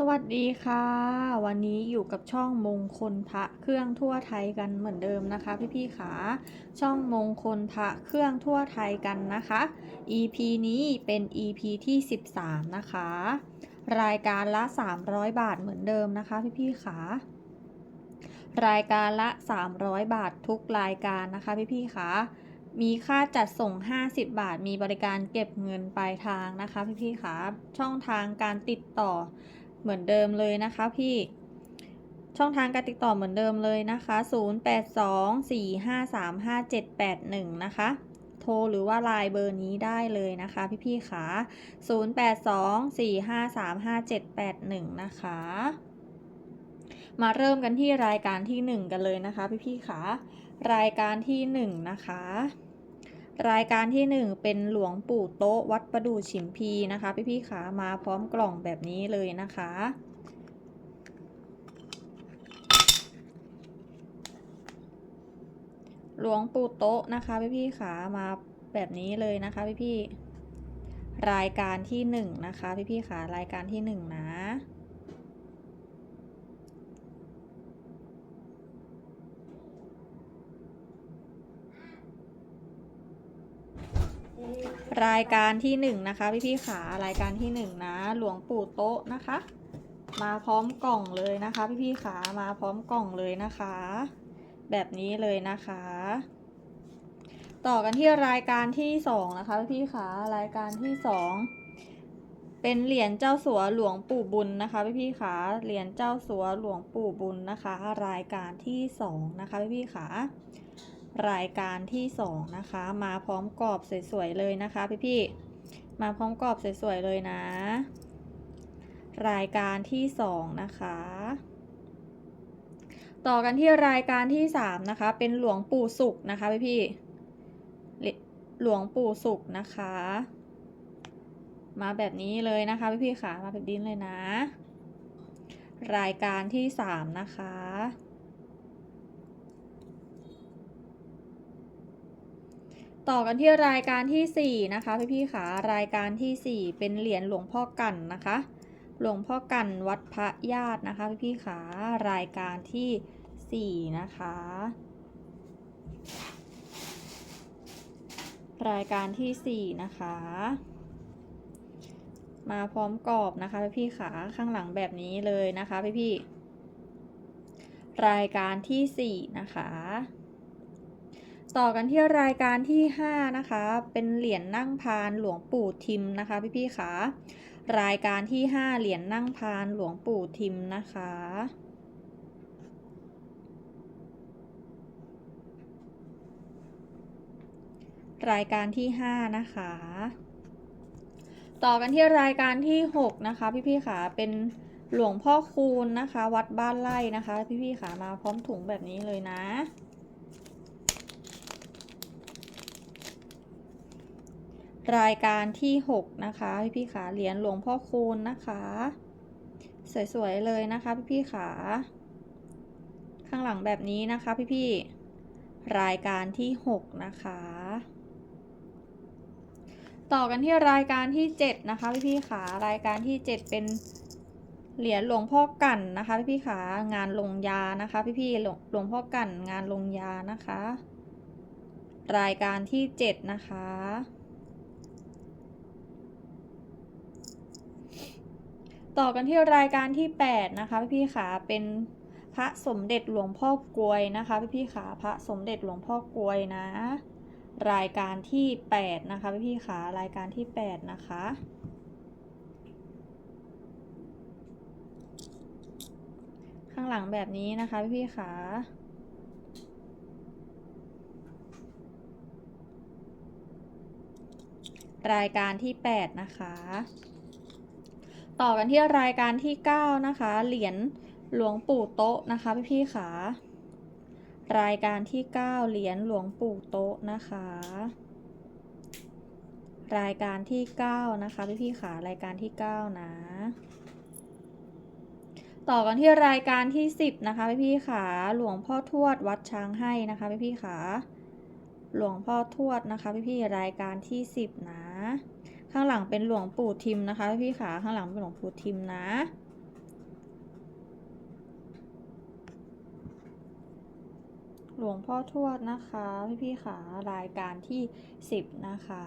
สวัสดีค่ะ วันนี้อยู่กับช่องมงคลพระเครื่องทั่วไทยกันเหมือนเดิมนะคะ พี่ๆขาช่องมงคลพระเครื่องทั่วไทยกันนะคะ EP นี้เป็น EP ที่ 13 นะคะ รายการละ 300 บาทเหมือนเดิมนะคะ พี่ๆขารายการละ 300 บาททุกรายการนะคะพี่ๆขามีค่าจัดส่ง 50 บาท มีบริการเก็บเงินปลายทางนะคะพี่ๆขาช่องทางการติดต่อ เหมือนเดิมเลยนะคะพี่ ช่องทางการติดต่อเหมือนเดิมเลยนะคะ 0824535781 นะคะโทรหรือว่าไลน์เบอร์นี้ได้เลยนะคะพี่ๆขา0824535781 นะคะ มาเริ่มกันที่รายการที่ 1 กันเลยนะคะพี่ๆขารายการที่ 1 นะคะ รายการที่ 1 เป็นหลวงปู่โต๊ะวัดประดู่ฉิมพีนะคะ พี่ๆขามาพร้อมกล่องแบบนี้เลยนะคะ หลวงปู่โต๊ะนะคะพี่ๆขามาแบบนี้เลยนะคะพี่ๆรายการที่ 1 นะคะ พี่ๆขารายการที่ 1 นะ รายการที่หนึ่งนะคะ พี่พี่ขารายการที่หนึ่งนะ หลวงปู่โต๊ะนะคะ มาพร้อมกล่องเลยนะคะ พี่พี่ขามาพร้อมกล่องเลยนะคะ แบบนี้เลยนะคะ ต่อกันที่รายการที่สองนะคะ พี่พี่ขารายการที่สองเป็นเหรียญเจ้าสัวหลวงปู่บุญนะคะ พี่พี่ขาเหรียญเจ้าสัวหลวงปู่บุญนะคะ รายการที่สองนะคะ พี่พี่ขา รายการที่สองนะคะ มาพร้อมกรอบสวยๆเลยนะคะพี่ๆมาพร้อมกรอบสวยๆเลยนะ รายการที่สองนะคะ ต่อกันที่รายการที่สามนะคะ เป็นหลวงปู่สุขนะคะพี่ๆเหรียหลวงปู่สุขนะคะ มาแบบนี้เลยนะคะพี่ๆค่ะมาแบบนี้เลยนะ รายการที่สามนะคะ ต่อกันที่รายการที่ 4 นะคะพี่พี่ๆค่ะรายการที่ 4 เป็นเหรียญหลวงพ่อกันนะคะ หลวงพ่อกันวัดพระญาตินะคะพี่พี่ๆค่ะรายการที่ 4 นะคะ รายการที่ 4 นะคะ มาพร้อมกรอบนะคะพี่พี่ๆค่ะข้างหลังแบบนี้เลยนะคะพี่พี่ๆรายการที่ 4 นะคะ ต่อกันที่รายการที่ 5 นะคะ เป็นเหรียญนั่งพานหลวงปู่ทิมนะคะ พี่ๆคะรายการที่ 5 เหรียญนั่งพานหลวงปู่ทิมนะคะ รายการที่ 5 นะคะ ต่อกันที่รายการที่ 6 นะคะ พี่ๆค่ะเป็นหลวงพ่อคูณนะคะ วัดบ้านไร่นะคะ พี่ๆค่ะมาพร้อมถุงแบบนี้เลยนะ รายการที่ 6 นะคะพี่พี่ขาเหรียญหลวงพ่อคูณนะคะ สวยๆเลยนะคะพี่พี่ขาข้างหลังแบบนี้นะคะพี่พี่รายการที่ 6 นะคะ ต่อกันที่รายการที่ 7 นะคะพี่พี่ขารายการที่ 7 เป็นเหรียญหลวงพ่อกันนะคะพี่พี่ขางานลงยานะคะพี่พี่หลวงหลวงพ่อกันงานลงยานะคะ รายการที่ 7 นะคะ ต่อกันที่รายการที่ 8 นะคะพี่ขาเป็นพระสมเด็จหลวงพ่อกลวยนะคะพี่ๆขาพระสมเด็จหลวงพ่อกลวยนะ รายการที่ 8 นะคะพี่ๆขารายการที่ 8 นะคะข้างหลังแบบนี้นะคะพี่ๆขารายการที่ 8 นะคะ ต่อกันที่รายการที่ 9 นะคะ เหรียญหลวงปู่โต๊ะนะคะพี่พี่ขารายการที่ 9 เหรียญหลวงปู่โต๊ะนะคะ รายการที่ 9 นะคะพี่พี่ขารายการที่ 9 นะต่อกันที่รายการที่ 10 นะคะพี่พี่ขาหลวงพ่อทวดวัดช้างให้นะคะพี่พี่ขาหลวงพ่อทวดนะคะพี่พี่รายการที่ 10 นะ ข้างหลังเป็นหลวงปู่ทิมนะคะ พี่ขาข้างหลังเป็นหลวงปู่ทิมนะ หลวงพ่อทวดนะคะ พี่พี่ขา รายการที่ 10 นะคะ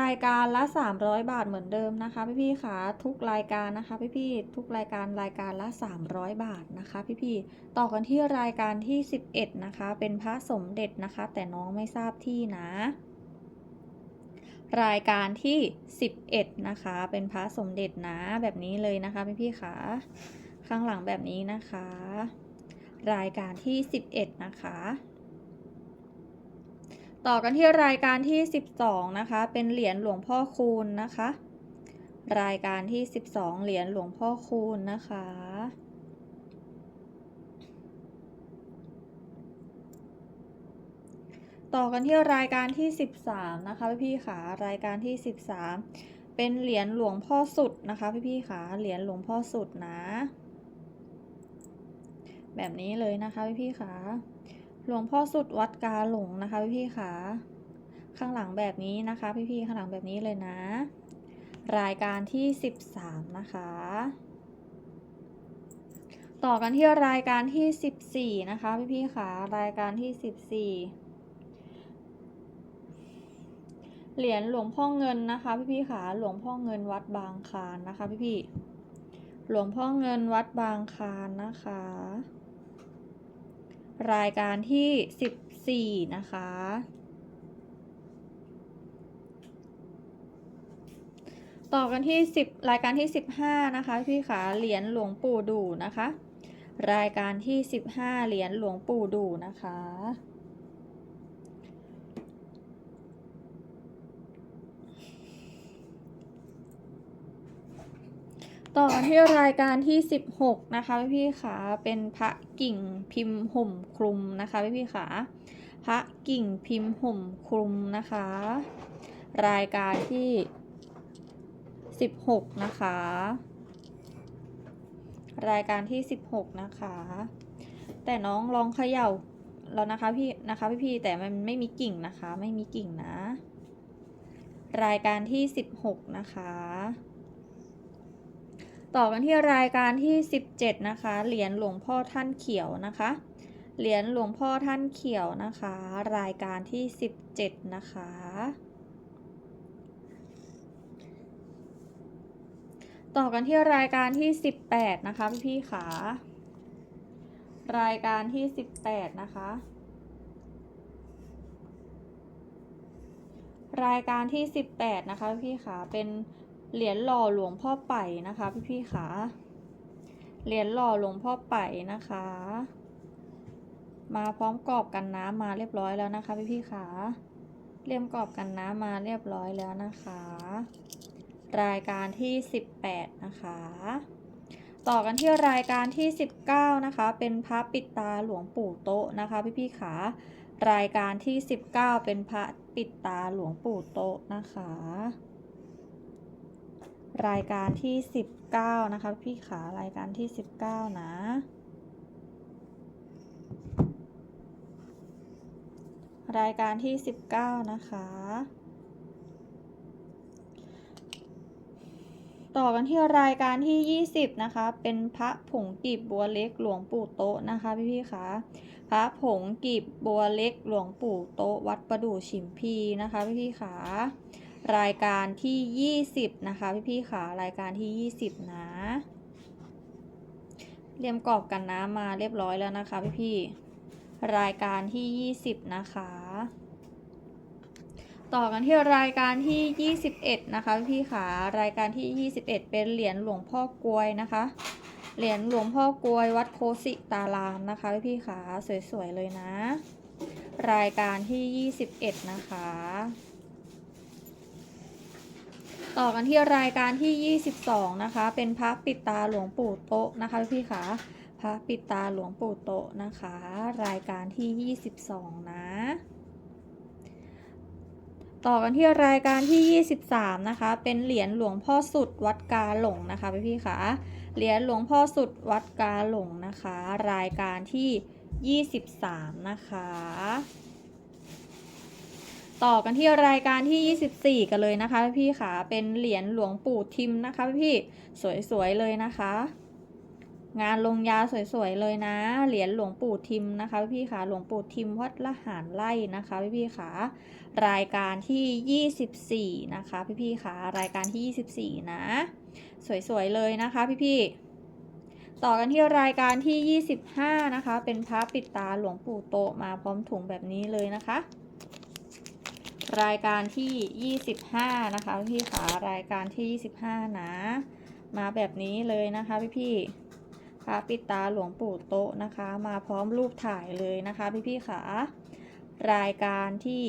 รายการละ 300 บาทเหมือนเดิมนะคะ พี่พี่ๆค่ะทุกรายการนะคะพี่พี่ๆทุกรายการรายการละ 300 บาทนะคะ พี่พี่ๆต่อกันที่รายการที่ 11 นะคะ เป็นพระสมเด็จนะคะ แต่น้องไม่ทราบที่นะ รายการที่ 11 นะคะ เป็นพระสมเด็จนะแบบนี้เลยนะคะ พี่พี่ๆค่ะข้างหลังแบบนี้นะคะ รายการที่ 11 นะคะ ต่อกันที่รายการที่ 12 นะคะ เป็นเหรียญหลวงพ่อคูณนะคะ รายการที่ 12 เหรียญหลวงพ่อคูณนะคะ ต่อกันที่รายการที่ 13 นะคะพี่ๆค่ะรายการที่ 13 เป็นเหรียญหลวงพ่อสุดนะคะพี่ๆค่ะเหรียญหลวงพ่อสุดนะ แบบนี้เลยนะคะพี่ๆค่ะ หลวงพ่อสุดวัดกาหลงนะคะพี่พี่ๆค่ะข้างหลังแบบนี้นะคะ พี่พี่ๆข้างหลังแบบนี้เลยนะ รายการที่ 13 นะคะ ต่อกันที่รายการที่ 14 นะคะ พี่พี่ๆค่ะรายการที่ 14 เหรียญหลวงพ่อเงินนะคะ พี่พี่ๆค่ะหลวงพ่อเงินวัดบางคานนะคะ พี่พี่ๆหลวงพ่อเงินวัดบางคานนะคะ รายการที่ 14 นะคะ ต่อกันที่ 10 รายการที่ 15 นะคะ พี่ขาเหรียญหลวงปู่ดูนะคะ รายการที่ 15 เหรียญหลวงปู่ดูนะคะ ต่อกันที่รายการที่ 16 นะคะพี่พี่ๆขาเป็นพระกิ่งพิมพ์ห่มคลุมนะคะพี่พี่ๆขาพระกิ่งพิมพ์ห่มคลุมนะคะ รายการที่ 16 นะคะ รายการที่ 16 นะคะ แต่น้องลองเขย่าแล้วนะคะพี่นะคะพี่พี่ๆแต่มันไม่มีกิ่งนะคะ ไม่มีกิ่งนะ รายการที่ 16 นะคะ ต่อกันที่รายการที่ 17 นะคะ เหรียญหลวงพ่อท่านเขียวนะคะ เหรียญหลวงพ่อท่านเขียวนะคะ รายการที่ 17 นะคะ ต่อกันที่รายการที่ 18 นะคะพี่พี่ขารายการที่ 18 นะคะ รายการที่ 18 นะคะพี่ขาเป็น เหรียญหล่อหลวงพ่อไป่นะคะพี่พี่ๆขาเหรียญหล่อหลวงพ่อไป่นะคะ มาพร้อมกรอบกันน้ำมาเรียบร้อยแล้วนะคะพี่พี่ๆขาเลี่ยมกรอบกันน้ำมาเรียบร้อยแล้วนะคะ รายการที่ 18 นะคะ ต่อกันที่รายการที่ 19 นะคะ เป็นพระปิดตาหลวงปู่โตะนะคะพี่พี่ๆขารายการที่ 19 เป็นพระปิดตาหลวงปู่โตะนะคะ รายการที่ 19 นะคะ พี่ขารายการที่ 19 นะ รายการที่ 19 นะคะ ต่อกันที่รายการที่ 20 นะคะ เป็นพระผงกีบบัวเล็กหลวงปู่โตะนะคะ พี่พี่คะพระผงกีบบัวเล็กหลวงปู่โตะวัดประดู่ฉิมพีนะคะ พี่พี่ๆคะ รายการที่ 20 นะคะ พี่พี่ะรายการที่ 20 นะเรียมกรอบกันน้ำมาเรียบร้อยแล้วนะคะพี่พี่ๆรายการที่ 20 นะคะ ต่อกันที่รายการที่ 21 นะคะ พี่ๆขารายการที่ 21 เป็นเหรียญหลวงพ่อกลวยนะคะ เหรียญหลวงพ่อกลวยวัดโคสิตารามนะคะ พี่ๆขาสวยๆเลยนะ รายการที่ 21 นะคะ ต่อกันที่รายการที่ 22 นะคะ เป็นพระปิดตาหลวงปู่โตะนะคะพี่ขาพระปิดตาหลวงปู่โตะนะคะ รายการที่ 22 นะ ต่อกันที่รายการที่ 23 นะคะ เป็นเหรียญหลวงพ่อสุดวัดกาหลงนะคะพี่พี่ๆคะเหรียญหลวงพ่อสุดวัดกาหลงนะคะ รายการที่ 23 นะคะ ต่อกันที่รายการที่ 24 กันเลยนะคะพี่ๆค่ะเป็นเหรียญหลวงปู่ทิมนะคะพี่สวยๆเลยนะคะ งานลงยาสวยๆเลยนะ เหรียญหลวงปู่ทิมนะคะพี่ๆค่ะหลวงปู่ทิมวัดละหารไล่นะคะพี่ๆค่ะรายการที่ 24 นะคะพี่ๆค่ะรายการที่ 24 นะ สวยๆเลยนะคะพี่ๆต่อกันที่รายการที่ 25 นะคะ เป็นพระปิดตาหลวงปู่โตมาพร้อมถุงแบบนี้เลยนะคะ รายการที่ 25 นะคะพี่ขารายการที่ 25 นะ มาแบบนี้เลยนะคะพี่พี่พระปิดตาหลวงปู่โตะนะคะ มาพร้อมรูปถ่ายเลยนะคะพี่พี่ขารายการที่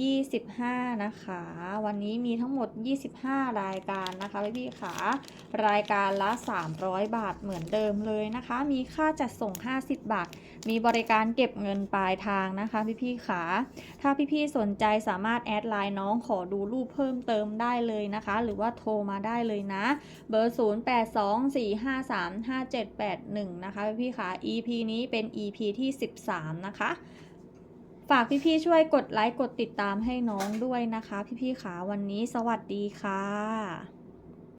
25 นะคะ วันนี้มีทั้งหมด 25 รายการนะคะพี่ๆค่ะรายการละ 300 บาทเหมือนเดิมเลยนะคะ มีค่าจัดส่ง 50 บาท มีบริการเก็บเงินปลายทางนะคะพี่ๆค่ะถ้าพี่ๆสนใจสามารถแอดไลน์น้องขอดูรูปเพิ่มเติมได้เลยนะคะ หรือว่าโทรมาได้เลยนะ เบอร์ 0824535781 นะคะพี่ๆค่ะ EP นี้เป็น EP ที่ 13 นะคะ ฝากพี่ๆช่วยกดไลค์กดติดตามให้น้องด้วยนะคะ พี่ๆขาวันนี้สวัสดีค่ะ